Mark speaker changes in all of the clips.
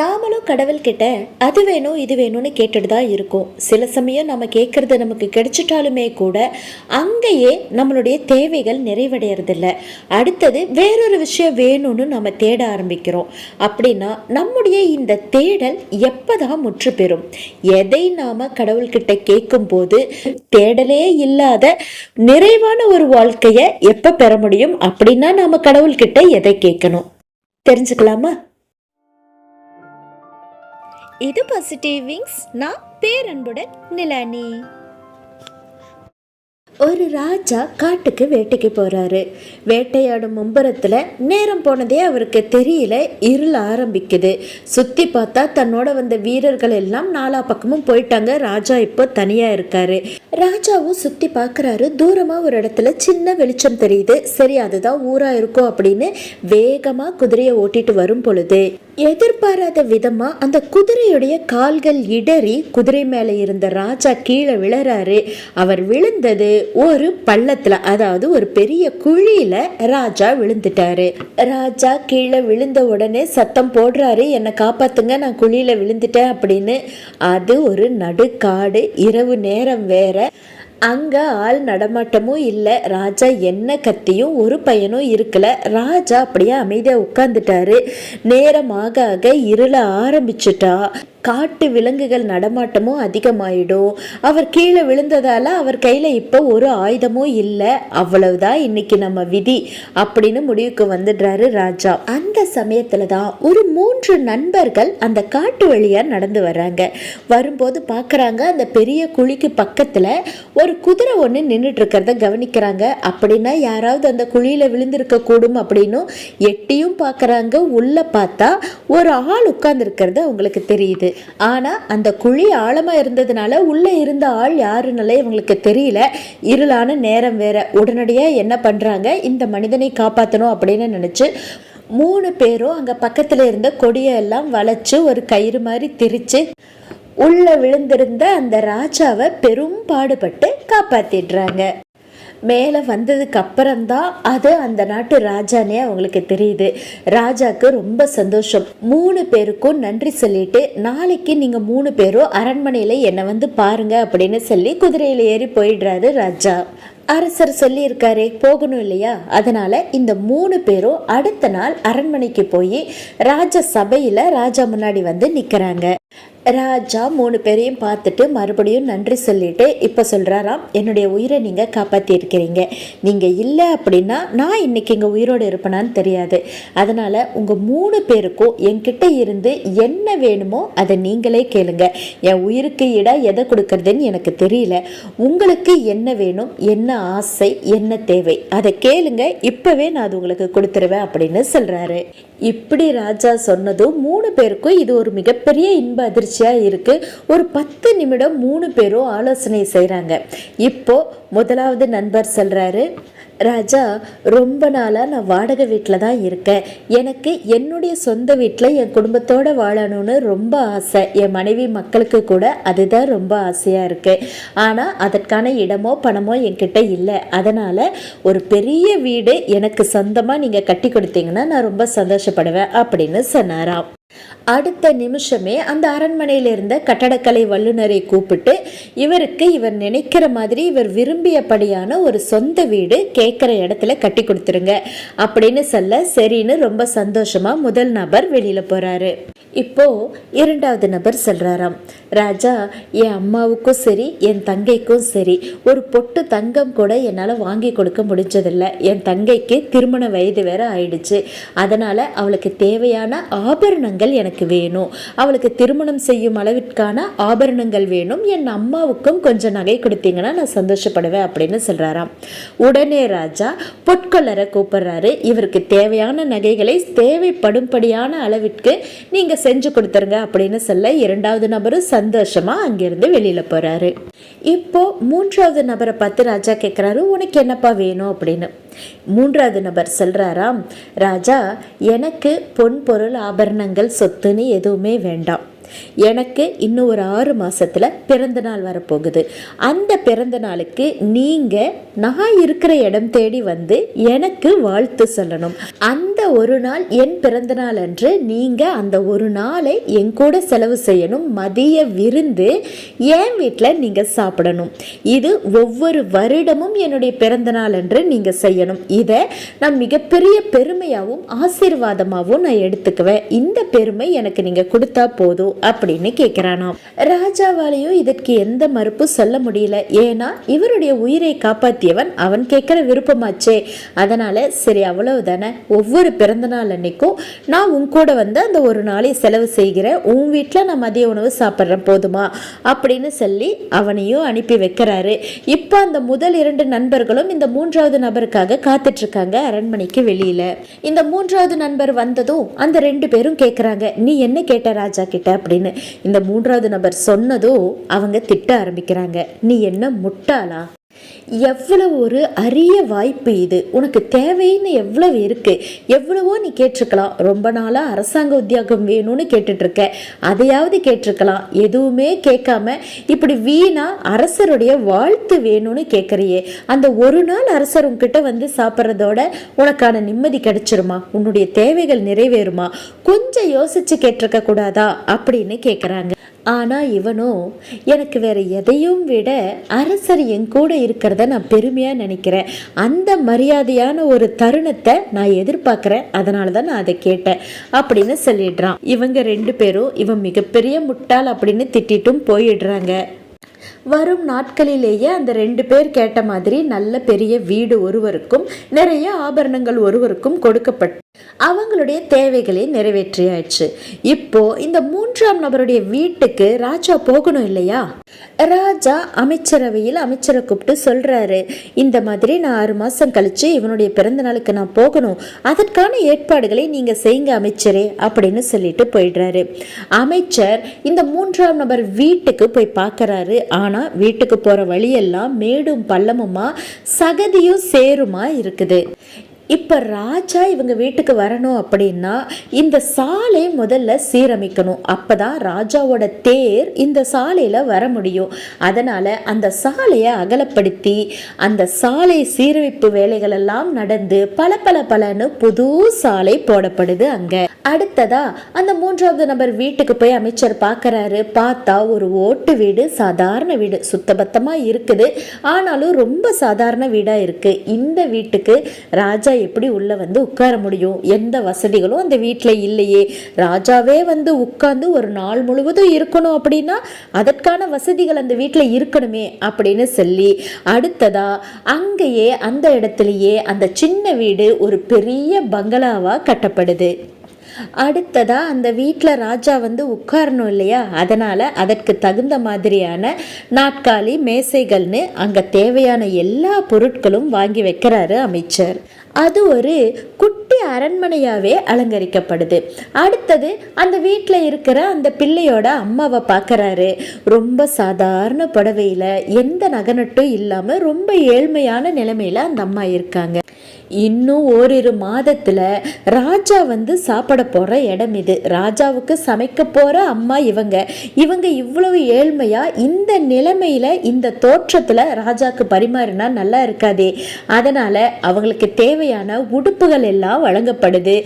Speaker 1: நாமளும் கடவுள்கிட்ட அது வேணும் இது வேணும்னு கேட்டுட்டு தான் இருக்கோம். சில சமயம் நம்ம கேட்குறது நமக்கு கிடைச்சிட்டாலுமே கூட அங்கேயே நம்மளுடைய தேவைகள் நிறைவடையறதில்ல. அடுத்தது வேறொரு விஷயம் வேணும்னு நம்ம தேட ஆரம்பிக்கிறோம். அப்படின்னா நம்முடைய இந்த தேடல் எப்போதான் முற்று பெறும்? எதை நாம் கடவுள்கிட்ட கேட்கும்போது தேடலே இல்லாத நிறைவான ஒரு வாழ்க்கையை எப்போ பெற முடியும்? அப்படின்னா நாம் கடவுள்கிட்ட எதை கேட்கணும் தெரிஞ்சுக்கலாமா? இது பாசிட்டிவ் விங்ஸ் நான் பேரன்புடன் நிலானி ஒரு ராஜா காட்டுக்கு வேட்டைக்கு போறாரு. வேட்டையாடும் மும்புறத்தில் நேரம் போனதே அவருக்கு தெரியல இருள் ஆரம்பிக்குது. சுத்தி பார்த்தா தன்னோட வந்த வீரர்கள் எல்லாம் நாலா பக்கமும் போயிட்டாங்க. ராஜா இப்போ தனியா இருக்காரு. ராஜாவும் சுத்தி பார்க்கறாரு தூரமா ஒரு இடத்துல சின்ன வெளிச்சம் தெரியுது. சரி அதுதான் ஊரா இருக்கும் அப்படின்னு வேகமா குதிரையை ஓட்டிட்டு வரும் பொழுது எதிர்பாராத விதமாக அந்த குதிரையுடைய கால்கள் இடறி குதிரை மேலே இருந்த ராஜா கீழே விழறாரு. அவர் விழுந்தது ஒரு பள்ளத்தில் அதாவது ஒரு பெரிய குழியில் ராஜா விழுந்துட்டாரு. ராஜா கீழே விழுந்த உடனே சத்தம் போடுறாரு என்னை காப்பாத்துங்க நான் குழியில் விழுந்துட்டேன் அப்படின்னு. அது ஒரு நடுக்காடு இரவு நேரம் வேற. அங்கே ஆள் நடமாட்டமும் இல்லை ராஜா என்ன கத்தியும் ஒரு பையனும் இருக்கல. ராஜா அப்படியே அமைதியாக உட்காந்துட்டாரு நேரம் ஆக ஆக இருள ஆரம்பிச்சுட்டா. காட்டு விலங்குகள் நடமாட்டமும் அதிகமாயிடும் அவர் கீழே விழுந்ததால அவர் கையில இப்போ ஒரு ஆயுதமும் இல்லை. அவ்வளவுதான் இன்னைக்கு நம்ம விதி அப்படின்னு முடிவுக்கு வந்துடுறாரு ராஜா. அந்த சமயத்துல தான் ஒரு மூன்று நண்பர்கள் அந்த காட்டு வழியா நடந்து வர்றாங்க. வரும்போது பார்க்குறாங்க அந்த பெரிய குழிக்கு பக்கத்துல ஒரு குதிரை ஒன்று நின்றுட்டு இருக்கிறத கவனிக்கிறாங்க. அப்படின்னா யாராவது அந்த குழியில விழுந்திருக்க கூடும் அப்படின்னும் எட்டியும் பார்க்குறாங்க உள்ள பார்த்தா ஒரு ஆள் உட்கார்ந்து இருக்கிறது அவங்களுக்கு தெரியுது. ஆனால் அந்த குழி ஆழமாக இருந்ததுனால உள்ளே இருந்த ஆள் யாருனால இவங்களுக்கு தெரியல. இருளான நேரம் வேற. உடனடியாக என்ன பண்ணுறாங்க இந்த மனிதனை காப்பாற்றணும் அப்படின்னு நினச்சி மூணு பேரும் அங்கே பக்கத்தில் இருந்த கொடியை எல்லாம் வளைச்சு ஒரு கயிறு மாதிரி திரித்து உள்ளே விழுந்திருந்த அந்த ராஜாவை பெரும் பாடுபட்டு காப்பாற்றிடுறாங்க மேலே வந்ததுக்கு அப்புறம்தான் அது அந்த நாட்டு ராஜானே அவங்களுக்கு தெரியுது. ராஜாக்கு ரொம்ப சந்தோஷம். மூணு பேருக்கும் நன்றி சொல்லிட்டு நாளைக்கு நீங்கள் மூணு பேரும் அரண்மனையில் என்னை வந்து பாருங்க அப்படின்னு சொல்லி குதிரையில் ஏறி போயிடுறாரு ராஜா. அரசர் சொல்லியிருக்காரு போகணும் இல்லையா? அதனால இந்த மூணு பேரும் அடுத்த நாள் அரண்மனைக்கு போய் ராஜ சபையில் ராஜா முன்னாடி வந்து நிற்கிறாங்க ராஜா மூணு பேரையும் பார்த்துட்டு மறுபடியும் நன்றி சொல்லிட்டு இப்போ சொல்கிறாராம் என்னுடைய உயிரை நீங்கள் காப்பாற்றியிருக்கிறீங்க நீங்கள் இல்லை அப்படின்னா நான் இன்னைக்கு எங்கள் உயிரோடு இருப்பேனான்னு தெரியாது. அதனால் உங்கள் மூணு பேருக்கும் என்கிட்ட இருந்து என்ன வேணுமோ அதை நீங்களே கேளுங்க. என் உயிருக்கு இட எதை கொடுக்கறதுன்னு எனக்கு தெரியல. உங்களுக்கு என்ன வேணும் என்ன ஆசை என்ன தேவை அதை கேளுங்க. இப்போவே நான் அது உங்களுக்கு கொடுத்துருவேன் அப்படின்னு சொல்கிறாரு இப்படி ராஜா சொன்னதும் மூணு பேருக்கும் இது ஒரு மிகப்பெரிய இன்ப பயிற்சியாக இருக்குது ஒரு பத்து நிமிடம் மூணு பேரும் ஆலோசனை செய்கிறாங்க இப்போது முதலாவது நண்பர் சொல்கிறாரு ராஜா ரொம்ப நாளாக நான் வாடகை வீட்டில் தான் இருக்கேன். எனக்கு என்னுடைய சொந்த வீட்டில் என் குடும்பத்தோடு வாழணும்னு ரொம்ப ஆசை. என் மனைவி மக்களுக்கு கூட அதுதான் ரொம்ப ஆசையாக இருக்குது ஆனால் அதற்கான இடமோ பணமோ என்கிட்ட இல்லை. அதனால் ஒரு பெரிய வீடு எனக்கு சொந்தமாக நீங்கள் கட்டி கொடுத்தீங்கன்னா நான் ரொம்ப சந்தோஷப்படுவேன் அப்படின்னு சொன்னாராம். அடுத்த நிமிஷமே அந்த அரண்மனையில் இருந்த கட்டடக்கலை வல்லுநரை கூப்பிட்டு இவருக்கு இவர் நினைக்கிற மாதிரி இவர் விரும்பியபடியான ஒரு சொந்த வீடு கேட்குற இடத்துல கட்டி கொடுத்துருங்க அப்படின்னு சொல்ல சரின்னு ரொம்ப சந்தோஷமா முதல் நபர் வெளியில போறாரு. இப்போ இரண்டாவது நபர் சொல்கிறாராம் ராஜா என் அம்மாவுக்கும் சரி என் தங்கைக்கும் சரி ஒரு பொட்டு தங்கம் கூட என்னால் வாங்கி கொடுக்க முடிஞ்சதில்லை. என் தங்கைக்கு திருமண வயது வேற ஆயிடுச்சு. அதனால் அவளுக்கு தேவையான ஆபரணங்கள் எனக்கு வேணும். அவளுக்கு திருமணம் செய்யும் அளவிற்கான ஆபரணங்கள் வேணும். என் அம்மாவுக்கும் கொஞ்சம் நகை கொடுத்தீங்கன்னா நான் சந்தோஷப்படுவேன் அப்படின்னு சொல்கிறாராம் உடனே ராஜா பொற்கொள்ளரை கூப்பிடுறாரு. இவருக்கு தேவையான நகைகளை தேவைப்படும்படியான அளவிற்கு நீங்கள் செஞ்சு கொடுத்துருங்க அப்படின்னு சொல்ல இரண்டாவது நபரும் சந்தோஷமா அங்கிருந்து வெளியில போறாரு. இப்போ மூன்றாவது நபரை பார்த்து ராஜா கேட்குறாரு உனக்கு என்னப்பா வேணும்? அப்படின்னு. மூன்றாவது நபர் சொல்கிறாராம் ராஜா எனக்கு பொன் பொருள் ஆபரணங்கள் சொத்துன்னு எதுவுமே வேண்டாம். எனக்கு இன்னும் ஒரு ஆறு மாதத்தில் பிறந்தநாள் வரப்போகுது. அந்த பிறந்த நாளுக்கு நீங்கள் நான் இருக்கிற இடம் தேடி வந்து எனக்கு வாழ்த்து சொல்லணும். அந்த ஒரு நாள் என் பிறந்த நாள் அன்று நீங்கள் அந்த ஒரு நாளை என் கூட செலவு செய்யணும். மதிய விருந்து என் வீட்டில் நீங்கள் சாப்பிடணும். இது ஒவ்வொரு வருடமும் என்னுடைய பிறந்த நாள் அன்று நீங்கள் செய்யணும். இதை நான் மிகப்பெரிய பெருமையாகவும் ஆசீர்வாதமாகவும் நான் எடுத்துக்குவேன். இந்த பெருமை எனக்கு நீங்கள் கொடுத்தா போதும். அப்படின்னு கேட்கிறானாம் ராஜாவாலையும் இதற்கு எந்த மறுப்பும் சொல்ல முடியல. ஏன்னா இவருடைய உயிரை காப்பாத்தியவன் அவன் கேட்குற விருப்பமாச்சே. அதனால சரி அவ்வளவு தானே ஒவ்வொரு பிறந்தநாள் அன்னைக்கும் நான் உன் கூட வந்து அந்த ஒரு நாளை செலவு செய்கிறேன் உன் வீட்டில் நான் மதிய உணவு சாப்பிட்றேன் போதுமா? அப்படின்னு சொல்லி அவனையும் அனுப்பி வைக்கிறாரு. இப்போ அந்த முதல் இரண்டு நண்பர்களும் இந்த மூன்றாவது நபருக்காக காத்துட்ருக்காங்க அரண்மனைக்கு வெளியில். இந்த மூன்றாவது நண்பர் வந்ததும் அந்த ரெண்டு பேரும் கேட்குறாங்க நீ என்ன கேட்ட ராஜா கிட்ட? அப்படின்னு இந்த மூன்றாவது நபர் சொன்னதும் அவங்க திட்ட ஆரம்பிக்கிறாங்க. நீ என்ன முட்டாளா? எவ்வளவு ஒரு அரிய வாய்ப்பு இது. உனக்கு தேவைன்னு எவ்வளவு இருக்கு. எவ்வளவோ நீ கேட்டிருக்கலாம். ரொம்ப நாளா அரசாங்க உத்தியோகம் வேணும்னு கேட்டுட்டு இருக்க அதையாவது கேட்டிருக்கலாம். எதுவுமே கேட்காம இப்படி வீணா அரசருடைய வாழ்த்து வேணும்னு கேட்கறியே. அந்த ஒரு நாள் அரசர் உன்கிட்ட வந்து சாப்பிட்றதோட உனக்கான நிம்மதி கிடைச்சிருமா? உன்னுடைய தேவைகள் நிறைவேறுமா? கொஞ்சம் யோசிச்சு கேட்டிருக்க கூடாதா அப்படின்னு கேட்குறாங்க. ஆனால் இவனோ எனக்கு வேறு எதையும் விட அரசர் என் கூட இருக்கிறத நான் பெருமையாக நினைக்கிறேன். அந்த மரியாதையான ஒரு தருணத்தை நான் எதிர்பார்க்குறேன். அதனால தான் நான் அதை கேட்டேன். அப்படின்னு சொல்லிடுறான். இவங்க ரெண்டு பேரும் இவன் மிகப்பெரிய முட்டாள் அப்படின்னு திட்டிட்டும் போயிடுறாங்க. வரும் நாட்களிலேயே அந்த ரெண்டு பேர் கேட்ட மாதிரி நல்ல பெரிய வீடு ஒருவருக்கும் நிறைய ஆபரணங்கள் ஒருவருக்கும் கொடுக்கப்பட்டு அவங்களுடைய தேவைகளை நிறைவேற்றியாச்சு. இப்போ இந்த மூன்றாம் நபருடைய வீட்டுக்கு ராஜா போகணும் இல்லையா? ராஜா அமைச்சரவையில் அமைச்சரை கூப்பிட்டு சொல்கிறாரு இந்த மாதிரி நான் ஆறு மாதம் கழித்து இவனுடைய பிறந்த நாளுக்கு நான் போகணும். அதற்கான ஏற்பாடுகளை நீங்கள் செய்யுங்க அமைச்சரே அப்படின்னு சொல்லிட்டு போயிடுறாரு. அமைச்சர் இந்த மூன்றாம் நபர் வீட்டுக்கு போய் பார்க்குறாரு. ஆனால் வீட்டுக்கு போகிற வழியெல்லாம் மேடும் பள்ளமுமா சகதியும் சேருமா இருக்குது. இப்போ ராஜா இவங்க வீட்டுக்கு வரணும் அப்படின்னா இந்த சாலை முதல்ல சீரமைக்கணும். அப்பதான் ராஜாவோட தேர் இந்த சாலையில் வர முடியும். அதனால் அந்த சாலையை அகலப்படுத்தி அந்த சாலை சீரமைப்பு வேலைகள் எல்லாம் நடந்து பல பல பலன்னு புது சாலை போடப்படுது அங்கே. அடுத்ததா அந்த மூன்றாவது நபர் வீட்டுக்கு போய் அமைச்சர் பார்க்குறாரு பார்த்தா ஒரு ஓட்டு வீடு சாதாரண வீடு சுத்தபத்தமாக இருக்குது. ஆனாலும் ரொம்ப சாதாரண வீடாக இருக்கு. இந்த வீட்டுக்கு ராஜா எப்படி உள்ள வந்து உட்கார முடியும்? எந்த வசதிகளும் அந்த வீட்டில் இல்லையே. ராஜாவே வந்து உட்கார்ந்து ஒரு நாள் முழுவதும் இருக்கணும் அப்படின்னா அதற்கான வசதிகள் அந்த வீட்டில் இருக்கணுமே அப்படின்னு சொல்லி அடுத்ததா அங்கேயே அந்த இடத்துலயே அந்த சின்ன வீடு ஒரு பெரிய பங்களாவா கட்டப்படுது. அடுத்ததா அந்த வீட்டில் ராஜா வந்து உட்காரணும் இல்லையா? அதனால் அதற்கு தகுந்த மாதிரியான நாட்காலி மேசைகள்னு அங்கே தேவையான எல்லா பொருட்களும் வாங்கி வைக்கிறாரு அமைச்சர். அது ஒரு குட்டி அரண்மனையாகவே அலங்கரிக்கப்படுது. அடுத்தது அந்த வீட்டில் இருக்கிற அந்த பிள்ளையோட அம்மாவை பார்க்குறாரு ரொம்ப சாதாரண புடவையில் எந்த நகனட்டும் இல்லாமல் ரொம்ப ஏழ்மையான நிலைமையில் அந்த அம்மா இருக்காங்க. இன்னும் ஓரிரு மாதத்தில் ராஜா வந்து சாப்பிட போகிற இடம் இது. ராஜாவுக்கு சமைக்க போகிற அம்மா இவங்க. இவங்க இவ்வளவு ஏழ்மையாக இந்த நிலைமையில் இந்த தோற்றத்தில் ராஜாவுக்கு பரிமாறினா நல்லா இருக்காதே. அதனால் அவங்களுக்கு தேவையான உடுப்புகள் எல்லாம் வழங்கப்படுது.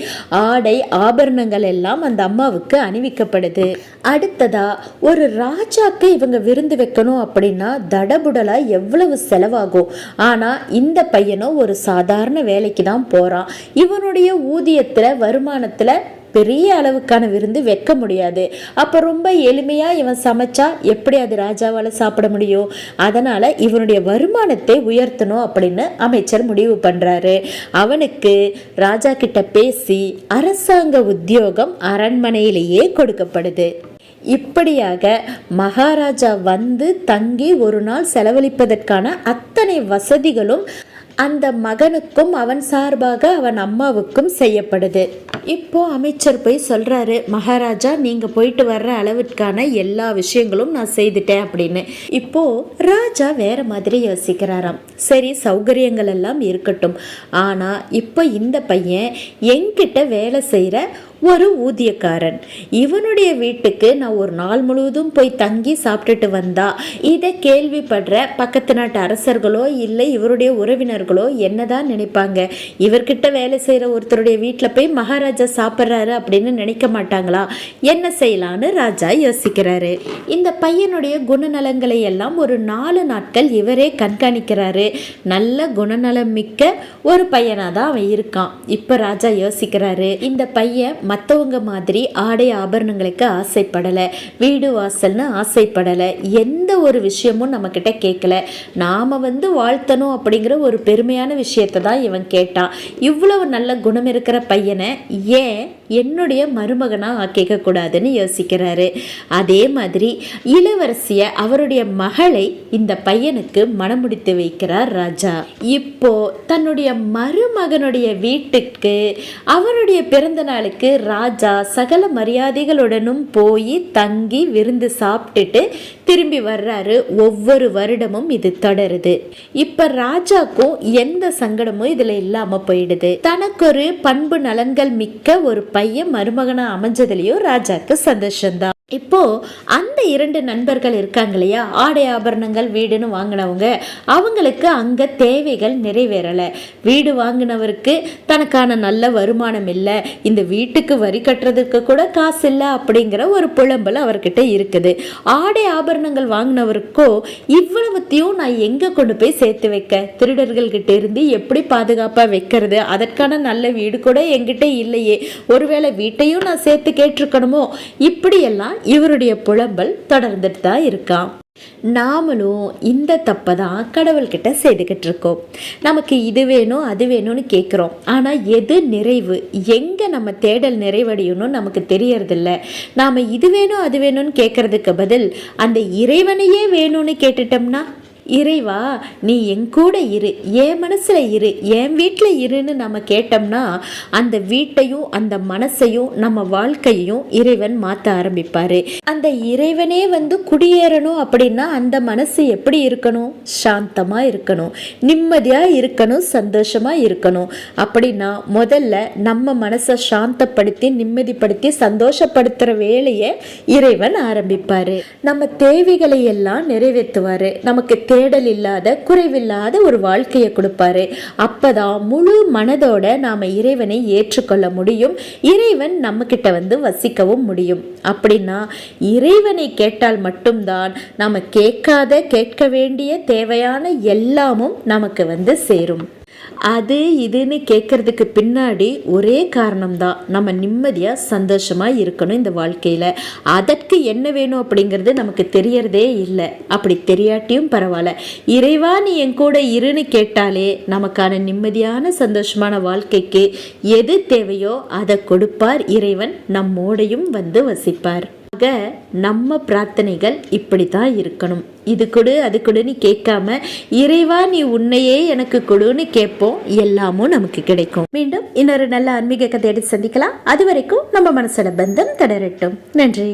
Speaker 1: ஆடை ஆபரணங்கள் எல்லாம் அந்த அம்மாவுக்கு அணிவிக்கப்படுது. அடுத்ததா ஒரு ராஜாக்கு இவங்க விருந்து வைக்கணும் அப்படின்னா தடபுடலா எவ்வளவு செலவாகும்? ஆனா இந்த பையனும் ஒரு சாதாரண வேலைக்கு தான் போறான். இவனுடைய ஊதியத்துல வருமானத்துல பெரிய அளவுக்கான விருந்து வைக்க முடியாது. அப்போ ரொம்ப எளிமையாக இவன் சமைச்சா எப்படி அது ராஜாவால் சாப்பிட முடியும்? அதனால் இவனுடைய வருமானத்தை உயர்த்தணும் அப்படின்னு அமைச்சர் முடிவு பண்ணுறாரு அவனுக்கு ராஜா கிட்ட பேசி அரசாங்க உத்தியோகம் அரண்மனையிலேயே கொடுக்கப்படுது. இப்படியாக மகாராஜா வந்து தங்கி ஒரு நாள் செலவழிப்பதற்கான அத்தனை வசதிகளும் அந்த மகனுக்கும் அவன் சார்பாக அவன் அம்மாவுக்கும் செய்யப்படுது. இப்போ அமைச்சர் போய் சொல்றாரு மகாராஜா நீங்க போயிட்டு வர்ற அளவிற்கான எல்லா விஷயங்களும் நான் செய்துட்டேன் அப்படின்னு. இப்போ ராஜா வேற மாதிரி யோசிக்கிறாராம். சரி சௌகரியங்கள் எல்லாம் இருக்கட்டும். ஆனா இப்போ இந்த பையன் என்கிட்ட வேலை செய்கிற ஒரு ஊதியக்காரன். இவனுடைய வீட்டுக்கு நான் ஒரு நாள் முழுவதும் போய் தங்கி சாப்பிட்டுட்டு வந்தா இதை கேள்விப்படுற பக்கத்து நாட்டு அரசர்களோ இல்லை இவருடைய உறவினர்களோ என்னதான் நினைப்பாங்க? இவர்கிட்ட வேலை செய்கிற ஒருத்தருடைய வீட்டில் போய் மகாராஜா சாப்பிட்றாரு அப்படின்னு நினைக்க மாட்டாங்களா? என்ன செய்யலான்னு ராஜா யோசிக்கிறாரு. இந்த பையனுடைய குணநலங்களை எல்லாம் ஒரு நாலு நாட்கள் இவரே கண்காணிக்கிறாரு. நல்ல குணநலம் மிக்க ஒரு பையனாக தான் அவன் இருக்கான். இப்போ ராஜா யோசிக்கிறாரு இந்த பையன் மற்றவங்க மாதிரி ஆடை ஆபரணங்களுக்கு ஆசைப்படலை வீடு வாசல்னு ஆசைப்படலை எந்த ஒரு விஷயமும் நம்மக்கிட்ட கேட்கல. நாம் வந்து வாழ்த்தணும் அப்படிங்கிற ஒரு பெருமையான விஷயத்தை தான் இவன் கேட்டான் இவ்வளவு நல்ல குணம் இருக்கிற பையனை ஏன் என்னுடைய மருமகனாக கேட்கக்கூடாதுன்னு யோசிக்கிறாரு. அதே மாதிரி இளவரசியை அவருடைய மகளை இந்த பையனுக்கு மணமுடித்து வைக்கிறார் ராஜா. இப்போ தன்னுடைய மருமகனுடைய வீட்டுக்கு அவருடைய பிறந்த நாளுக்கு ராஜா சகல மரியாதைகளுடனும் போய் தங்கி விருந்து சாப்பிட்டுட்டு திரும்பி வர்றாரு. ஒவ்வொரு வருடமும் இது தொடருது. இப்ப ராஜாக்கும் எந்த சங்கடமும் இதுல இல்லாம போயிடுது. தனக்கு ஒரு பண்பு நலன்கள் மிக்க ஒரு பையன் மருமகனா அமைஞ்சதுலயும் ராஜாக்கு சந்தோஷம்தான். இப்போ அந்த இரண்டு நண்பர்கள் இருக்காங்க இல்லையா? ஆடை ஆபரணங்கள் வீடுன்னு வாங்கினவங்க அவங்களுக்கு அங்கே தேவைகள் நிறைவேறலை. வீடு வாங்கினவருக்கு தனக்கான நல்ல வருமானம் இல்லை. இந்த வீட்டுக்கு வரி கட்டுறதுக்கு கூட காசு இல்லை அப்படிங்கிற ஒரு புலம்பல் அவர்கிட்ட இருக்குது. ஆடை ஆபரணங்கள் வாங்கினவருக்கோ இவ்வளவுத்தையும் நான் எங்கே கொண்டு போய் சேர்த்து வைக்க? திருடர்கள்கிட்ட இருந்து எப்படி பாதுகாப்பாக வைக்கிறது? அதற்கான நல்ல வீடு கூட எங்கிட்ட இல்லையே. ஒருவேளை வீட்டையும் நான் சேர்த்து கேட்டிருக்கணுமோ? இப்படியெல்லாம் இவருடைய புலம்பல் தொடர்ந்துட்டு தான் இருக்கான் நாமளும் இந்த தப்பை தான் கடவுள்கிட்ட செய்துக்கிட்டு இருக்கோம் நமக்கு இது வேணும் அது வேணும்னு கேட்குறோம் ஆனால் எது நிறைவு? எங்கே நம்ம தேடல் நிறைவடையணும் நமக்கு தெரியறதில்ல. நாம் இது வேணும் அது வேணும்னு கேட்குறதுக்கு பதில் அந்த இறைவனையே வேணும்னு கேட்டுட்டோம்னா இறைவா நீ என் கூட இரு என் மனசில் இரு என் வீட்டில் இருன்னு நம்ம கேட்டோம்னா அந்த வீட்டையும் அந்த மனசையும் நம்ம வாழ்க்கையையும் இறைவன் மாற்ற ஆரம்பிப்பார். அந்த இறைவனே வந்து குடியேறணும் அப்படின்னா அந்த மனசு எப்படி இருக்கணும்? சாந்தமாக இருக்கணும். நிம்மதியாக இருக்கணும் சந்தோஷமாக இருக்கணும். அப்படின்னா முதல்ல நம்ம மனசை சாந்தப்படுத்தி நிம்மதிப்படுத்தி சந்தோஷப்படுத்துகிற வேலையை இறைவன் ஆரம்பிப்பார். நம்ம தேவைகளை எல்லாம் நிறைவேற்றுவார். நமக்கு தேடல் இல்லாத குறைவில்லாத ஒரு வாழ்க்கையை கொடுப்பாரு. அப்பதான் முழு மனதோட நாம இறைவனை ஏற்றுக்கொள்ள முடியும். இறைவன் நம்ம கிட்ட வந்து வசிக்கவும் முடியும். அப்படின்னா இறைவனை கேட்டால் மட்டும்தான் நாம கேட்காத கேட்க வேண்டிய தேவையான எல்லாமும் நமக்கு வந்து சேரும். அது இதுன்னு கேட்கறதுக்கு பின்னாடி ஒரே காரணம்தான். நம்ம நிம்மதியாக சந்தோஷமாக இருக்கணும் இந்த வாழ்க்கையில். அதற்கு என்ன வேணும் அப்படிங்கிறது நமக்கு தெரியறதே இல்லை. அப்படி தெரியாட்டியும் பரவாயில்ல. இறைவா நீ என் கூட இருன்னு கேட்டாலே நமக்கான நிம்மதியான சந்தோஷமான வாழ்க்கைக்கு எது தேவையோ அதை கொடுப்பார் இறைவன். நம்மோடையும் வந்து வசிப்பார். ஆக நம்ம பிரார்த்தனைகள் இப்படி தான் இருக்கணும். இது கொடு அது கொடுன்னு கேட்காம இறைவா நீ உன்னையே எனக்கு கொடுன்னு கேட்போம். எல்லாமும் நமக்கு கிடைக்கும். மீண்டும் இன்னொரு நல்ல ஆன்மீக கதை சந்திக்கலாம். அது வரைக்கும் நம்ம மனசோட பந்தம் தொடரட்டும் நன்றி.